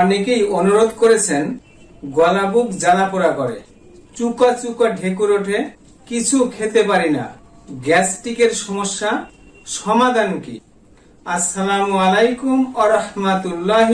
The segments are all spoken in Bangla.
অনেকেই অনুরোধ করেছেন গলা বুক জ্বালা পোড়া করে। চুকা চুকা ঢেকুর ওঠে, কিছু খেতে পারি না। গ্যাস্ট্রিকের সমস্যা, সমাধান কি? আসসালামু আলাইকুম ও রহমাতুল্লাহ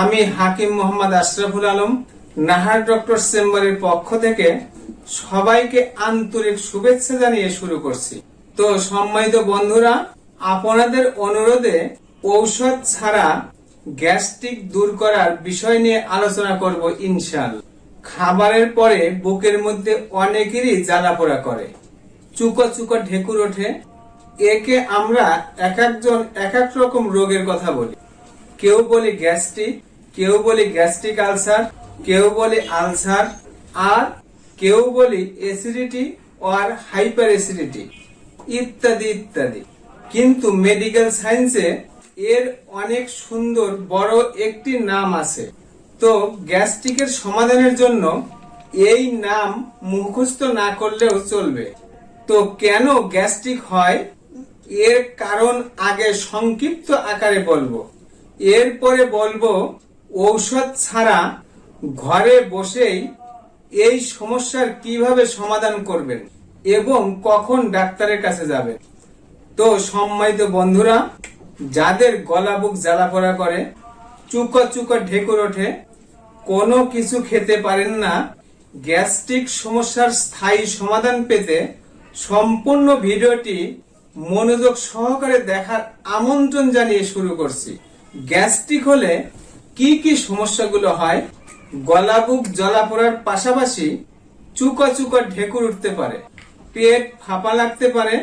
আমি হাকিম মোহাম্মদ আশরাফুল আলম, নাহার ডক্টর চেম্বারের পক্ষ থেকে সবাইকে আন্তরিক শুভেচ্ছা জানিয়ে শুরু করছি। তো সম্মানিত বন্ধুরা, আপনাদের অনুরোধে ঔষধ ছাড়া গ্যাস্ট্রিক দূর করার বিষয় নিয়ে আলোচনা করব ইনশাল। খাবারের পরে বুকের মধ্যে অনেকেরই জ্বালা পোড়া করে। চুকো চুকো ঢেকুর ওঠে। একে আমরা এক একজন এক এক রকম রোগের কথা বলি। কেউ বলে গ্যাস্ট্রিক, কেউ বলে গ্যাস্ট্রিক আলসার, কেউ বলে আলসার, আর কেউ বলে অ্যাসিডিটি আর হাইপার অ্যাসিডিটি, ইত্যাদি ইত্যাদি। কিন্তু মেডিকেল সায়েন্সে এর অনেক সুন্দর বড় একটি নাম আছে। তো গ্যাস্ট্রিকের সমাধানের জন্য এই নাম মুখস্থ না করলেও চলবে। তো কেন গ্যাস্ট্রিক হয়? এর কারণ আগে সংক্ষিপ্ত আকারে বলব। এরপরে বলব, ঔষধ ছাড়া ঘরে বসেই এই সমস্যার কীভাবে সমাধান করবেন এবং কখন ডাক্তারের কাছে যাবেন। তো সম্মানিত বন্ধুরা যাদের গলা বুক জ্বালা পোড়া করে, চুকো চুকো ঢেকুর ওঠে, কোনো কিছু খেতে পারেন না, গ্যাস্ট্রিক সমস্যার স্থায়ী সমাধান পেতে সম্পূর্ণ ভিডিওটি মনোযোগ সহকারে দেখার আমন্ত্রণ জানিয়ে শুরু করছি। গ্যাস্ট্রিক হলে কি কি সমস্যাগুলো হয়, গলা বুক জ্বালা পোড়ার পাশাপাশি চুকা চুকা ঢেকুর উঠতে পারে, পেট ফাঁপা লাগতে পারে,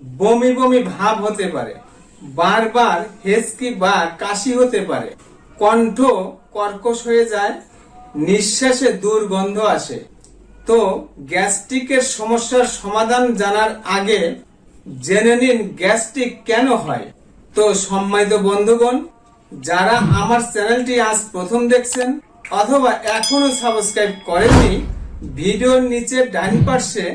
বমি বমি ভাব হতে পারে। বারবার হেসকি বা কাশি হতে পারে। কণ্ঠ কর্কশ হয়ে যায়, নিঃশ্বাসে দুর্গন্ধ আসে। তো গ্যাস্ট্রিকের সমস্যার সমাধান জানার আগে জেনে নিন গ্যাস্ট্রিক কেন হয়। তো সম্মানিত বন্ধুগণ, যারা আমার চ্যানেলটি আজ প্রথম দেখছেন অথবা এখনও সাবস্ক্রাইব করেননি, ভিডিওর নিচে ডান পাশে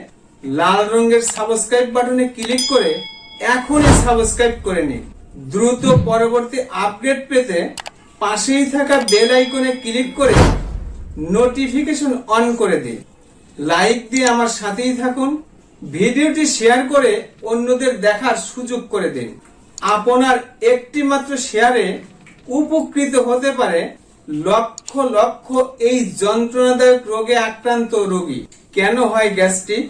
লাল রঙের সাবস্ক্রাইব বাটনে ক্লিক করে এখনই সাবস্ক্রাইব করে নিন। দ্রুত পরবর্তী আপডেট পেতে পাশেই থাকা বেল আইকনে ক্লিক করে নোটিফিকেশন অন করে দিন। লাইক দিয়ে আমার সাথেই থাকুন। ভিডিওটি শেয়ার করে অন্যদের দেখার সুযোগ করে দিন। আপনার একটি মাত্র শেয়ারে উপকৃত হতে পারে লক্ষ লক্ষ এই যন্ত্রণাদায়ক রোগে আক্রান্ত রোগী। কেন হয় গ্যাস্ট্রিক?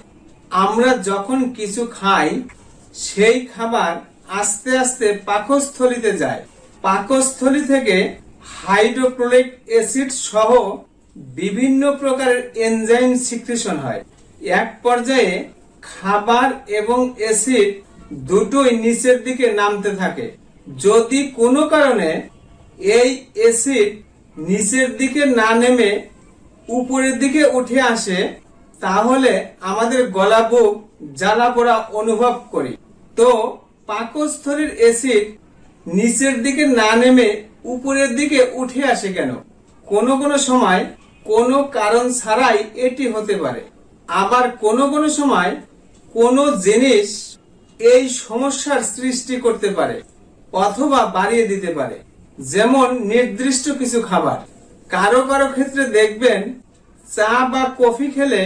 আমরা যখন কিছু খাই সেই খাবার আস্তে আস্তে পাকস্থলিতে যায়। পাকস্থলী থেকে হাইড্রোক্লোরিক অ্যাসিড সহ বিভিন্ন প্রকারের এনজাইম সিক্রেশন হয়। এক পর্যায়ে খাবার এবং অ্যাসিড দুটোই নিচের দিকে নামতে থাকে। যদি কোনো কারণে এই অ্যাসিড নিচের দিকে না নেমে উপরের দিকে উঠে আসে, তাহলে আমাদের গলা বুক জ্বালা পোড়া অনুভব করি। তো পাকস্থলীর অ্যাসিড নিচের দিকে না নেমে উপরের দিকে উঠে আসে কেন? কোনো কোনো সময় কোনো কারণ ছাড়াই এটি হতে পারে। আবার কোনো কোনো সময় কোনো জিনিস এই সমস্যার সৃষ্টি করতে পারে অথবা বাড়িয়ে দিতে পারে। যেমন নির্দিষ্ট কিছু খাবার। কারও কারও ক্ষেত্রে দেখবেন চা বা কফি খেলে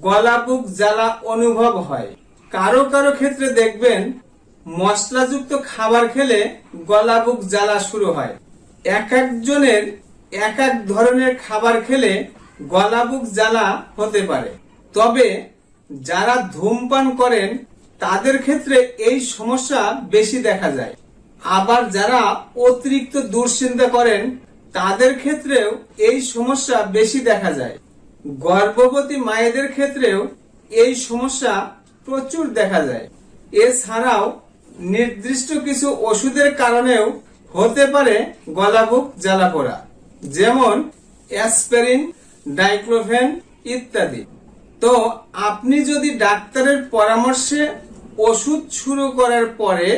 গলা বুক জ্বালা অনুভব হয়। কারও কারও ক্ষেত্রে দেখবেন, মশলাযুক্ত খাবার খেলে গলা বুক জ্বালা শুরু হয়। এক একজনের এক এক ধরনের খাবার খেলে গলা বুক জ্বালা হতে পারে। তবে যারা ধূমপান করেন, তাদের ক্ষেত্রে এই সমস্যা বেশি দেখা যায়। আবার যারা অতিরিক্ত দুশ্চিন্তা করেন, তাদের ক্ষেত্রেও এই সমস্যা বেশি দেখা যায়। গর্ভবতী মায়েদের ক্ষেত্রেও এই সমস্যা প্রচুর দেখা যায়। এছাড়াও নির্দিষ্ট কিছু ওষুধের কারণেও হতে পারে গলাবুক জ্বালা পোড়া যেমন অ্যাসপেরিন, ডাইক্লোফেন ইত্যাদি। তো আপনি যদি ডাক্তারের পরামর্শে ওষুধ শুরু করার পরে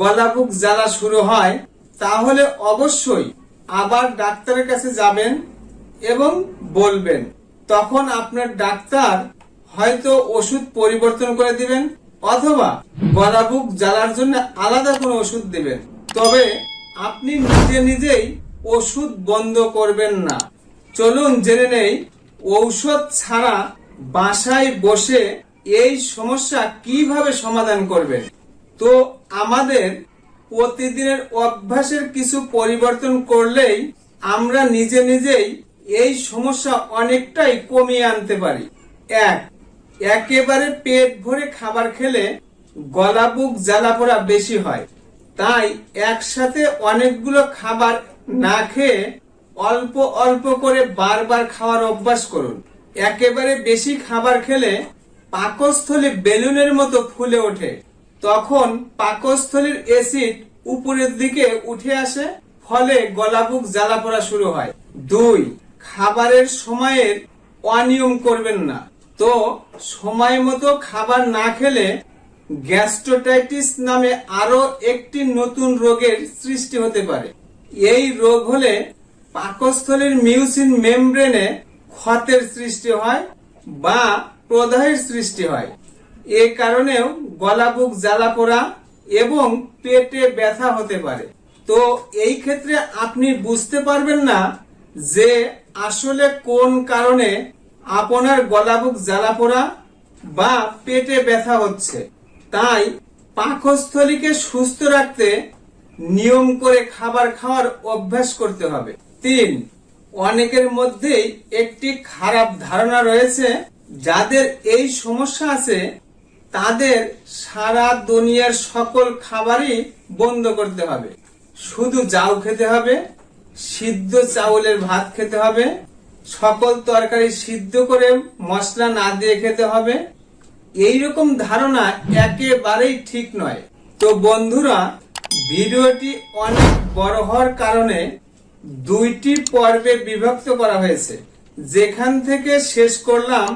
গলাবুক জ্বালা শুরু হয়, তাহলে অবশ্যই আবার ডাক্তারের কাছে যাবেন এবং বলবেন। তখন আপনার ডাক্তার হয়তো ওষুধ পরিবর্তন করে দিবেন অথবা গলাবুক জ্বালার জন্য আলাদা কোনো ওষুধ দিবেন। তবে আপনি নিজে নিজেই ওষুধ বন্ধ করবেন না। চলুন জেনে নেই, ঔষধ ছাড়া বাসায় বসে এই সমস্যা কীভাবে সমাধান করবে তো আমাদের প্রতিদিনের অভ্যাসের কিছু পরিবর্তন করলেই আমরা নিজে নিজেই এই সমস্যা অনেকটাই কমিয়ে আনতে পারি। এক একেবারে পেট ভরে খাবার খেলে গলা বুক জ্বালা পোড়া বেশি হয়। তাই একসাথে অনেকগুলো খাবার না খেয়ে অল্প অল্প করে বারবার খাওয়ার অভ্যাস করুন। একেবারে বেশি খাবার খেলে পাকস্থলী বেলুনের মতো ফুলে ওঠে। তখন পাকস্থলীর অ্যাসিড উপরের দিকে উঠে আসে, ফলে গলাবুক জ্বালা পড়া শুরু হয়। দুই, খাবারের সময়ের অনিয়ম করবেন না। তো সময় মতো খাবার না খেলে গ্যাস্ট্রোটাইটিস নামে আরও একটি নতুন রোগের সৃষ্টি হতে পারে। এই রোগ হলে পাকস্থলীর মিউসিন মেমব্রেনে ক্ষতের সৃষ্টি হয় বা প্রদাহের সৃষ্টি হয়। এ কারণেও গলাবুক জ্বালা পোড়া এবং পেটে ব্যথা হতে পারে। তো এই ক্ষেত্রে আপনি বুঝতে পারবেন না যে আসলে কোন কারণে আপনার গলাবুক জ্বালা পোড়া বা পেটে ব্যথা হচ্ছে। তাই পাকস্থলীকে সুস্থ রাখতে নিয়ম করে খাবার খাওয়ার অভ্যাস করতে হবে। তিন, অনেকের মধ্যেই একটি খারাপ ধারণা রয়েছে, যাদের এই সমস্যা আছে, তাদের সারা দুনিয়ার সকল খাবারই বন্ধ করতে হবে। শুধু জাউ খেতে হবে, সিদ্ধ চাউলের ভাত খেতে হবে সকল তরকারি সিদ্ধ করে মশলা না দিয়ে খেতে হবে। এইরকম ধারণা একেবারেই ঠিক নয়। তো বন্ধুরা, ভিডিওটি অনেক বড় হওয়ার কারণে দুইটি পর্বে বিভক্ত করা হয়েছে। যেখান থেকে শেষ করলাম,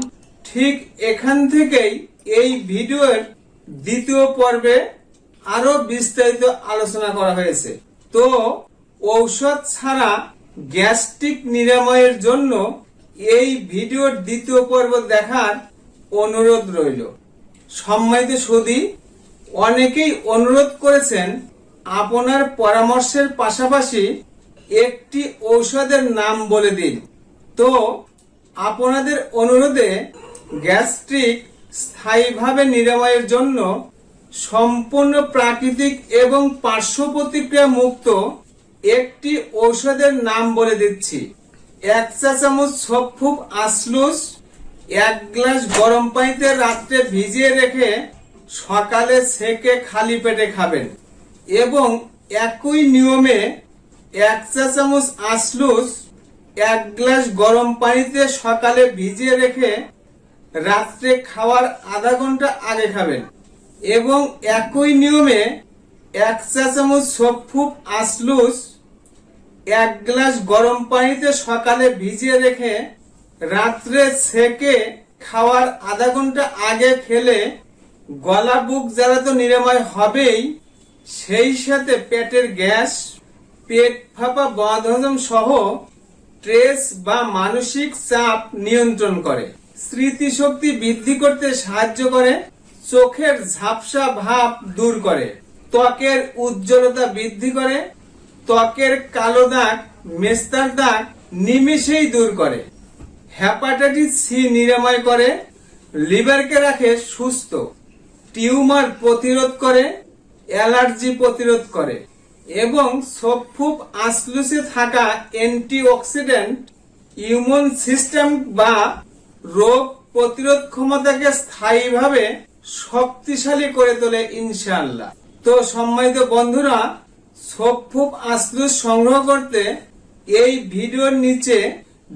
ঠিক এখান থেকেই এই ভিডিওর দ্বিতীয় পর্বে আরও বিস্তারিত আলোচনা করা হয়েছে। তো ঔষধ ছাড়া গ্যাস্ট্রিক নিরাময়ের জন্য এই ভিডিওর দ্বিতীয় পর্ব দেখার অনুরোধ রইল। সম্মানিত সুদী অনেকেই অনুরোধ করেছেন আপনার পরামর্শের পাশাপাশি একটি ঔষধের নাম বলে দিন। তো, আপনাদের অনুরোধে গ্যাস্ট্রিক স্থায়ীভাবে নিরাময়ের জন্য সম্পূর্ণ প্রাকৃতিক এবং পার্শ্ব প্রতিক্রিয়া মুক্ত একটি ঔষধের নাম বলে দিচ্ছি। এক চা চামচ সফুপ আসলুস এক গ্লাস গরম পানিতে রাত্রে ভিজিয়ে রেখে সকালে সেকে খালি পেটে খাবেন। এবং একই নিয়মে এক চা চামচ আসলুস এক গ্লাস গরম পানিতে সকালে ভিজিয়ে রেখে রাত্রে খাওয়ার আধা ঘণ্টা আগে খাবেন। এবং একই নিয়মে এক চা চামচ সফুপ আসলুস এক গ্লাস গরম পানিতে সকালে ভিজিয়ে রেখে রাত্রে সেকে খাওয়ার আধা ঘণ্টা আগে খেলে গলা বুক জ্বালা তো নিরাময় হবেই, সেই সাথে পেটের গ্যাস, পেট ফাঁপা বদহজম সহ স্ট্রেস বা মানসিক চাপ নিয়ন্ত্রণ করে। স্মৃতিশক্তি বৃদ্ধি করতে সাহায্য করে, চোখের ঝাপসা ভাব দূর করে। ত্বকের উজ্জ্বলতা বৃদ্ধি করে, ত্বকের কালো দাগ, মেস্তার দাগ নিমিষেই দূর করে। হ্যাপাটাইটিস সি নিরাময় করে, লিভারকে রাখে সুস্থ। টিউমার প্রতিরোধ করে, অ্যালার্জি প্রতিরোধ করে। এবং সফুপ আসলুসে থাকা অ্যান্টিঅক্সিডেন্ট ইমিউন সিস্টেম বা রোগ প্রতিরোধ ক্ষমতাকে স্থায়ীভাবে শক্তিশালী করে তোলে ইনশাআল্লাহ। তো সম্মানিত বন্ধুরা সফুপ আসলুস সংগ্রহ করতে এই ভিডিওর নিচে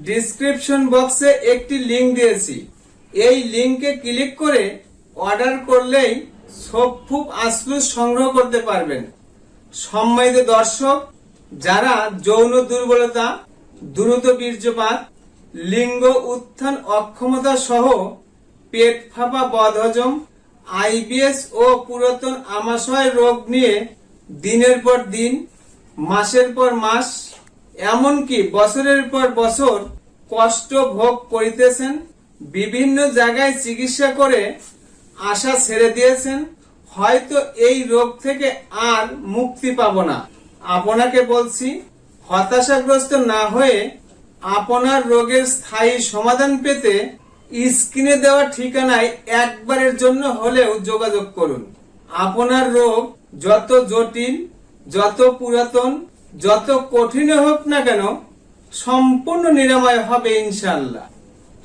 ডিসক্রিপশন বক্সে একটি লিংক দিয়েছি। এই লিংকে ক্লিক করে অর্ডার করলেই সফুপ আসলুস সংগ্রহ করতে পারবেন। সম্মানিত দর্শক, যারা যৌন দুর্বলতা, দ্রুত বীর্যপাত, লিঙ্গ উত্থান অক্ষমতা সহ পেট ফাঁপা বদহজম আইবিএস ও পুরাতন আমাশয় রোগ নিয়ে দিনের পর দিন, মাসের পর মাস, এমনকি বছরের পর বছর কষ্ট ভোগ করিতেছেন, বিভিন্ন জায়গায় চিকিৎসা করে আশা ছেড়ে দিয়েছেন, হয়তো এই রোগ থেকে আর মুক্তি পাব না। আপনাকে বলছি, হতাশাগ্রস্ত না হয়ে আপনার রোগের স্থায়ী সমাধান পেতে স্ক্রিনে দেওয়া ঠিকানায় একবারের জন্য হলেও যোগাযোগ করুন। আপনার রোগ যত জটিল, যত পুরাতন, যত কঠিন হোক না কেন, সম্পূর্ণ নিরাময় হবে ইনশাল্লাহ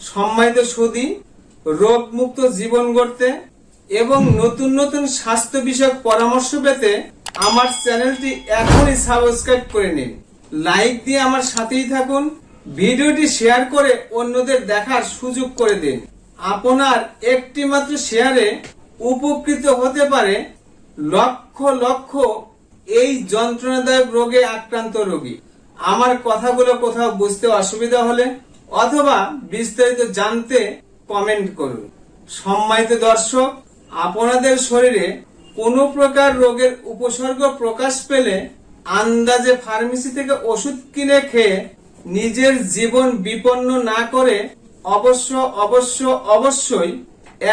সম্মানিত সুদী রোগ মুক্ত জীবন গড়তে এবং নতুন নতুন স্বাস্থ্য বিষয়ক পরামর্শ পেতে আমার চ্যানেলটি এখনই সাবস্ক্রাইব করে নিন। লাইক দিয়ে আমার সাথেই থাকুন। ভিডিওটি শেয়ার করে অন্যদের দেখার সুযোগ করে দিন। আপনার একটি মাত্র শেয়ারে উপকৃত হতে পারে লক্ষ লক্ষ এই যন্ত্রণাদায়ক রোগে আক্রান্ত রোগী। আমার কথাগুলো কোথাও বুঝতে অসুবিধা হলে অথবা বিস্তারিত জানতে কমেন্ট করুন। সম্মানিত দর্শক, আপনাদের শরীরে কোনো প্রকার রোগের উপসর্গ প্রকাশ পেলে আন্দাজে ফার্মেসি থেকে ওষুধ কিনে খেয়ে নিজের জীবন বিপন্ন না করে অবশ্য অবশ্য অবশ্যই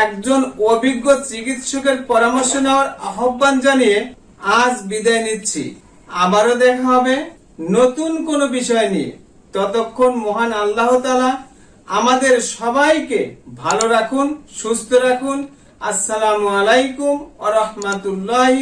একজন অভিজ্ঞ চিকিৎসকের পরামর্শ নেওয়ার আহ্বান জানিয়ে আজ বিদায় নিচ্ছি। আবারও দেখা হবে নতুন কোনো বিষয় নিয়ে। ততক্ষণ মহান আল্লাহ তালা আমাদের সবাইকে ভালো রাখুন, সুস্থ রাখুন। আসসালামু আলাইকুম আ রহমতুল্লাহ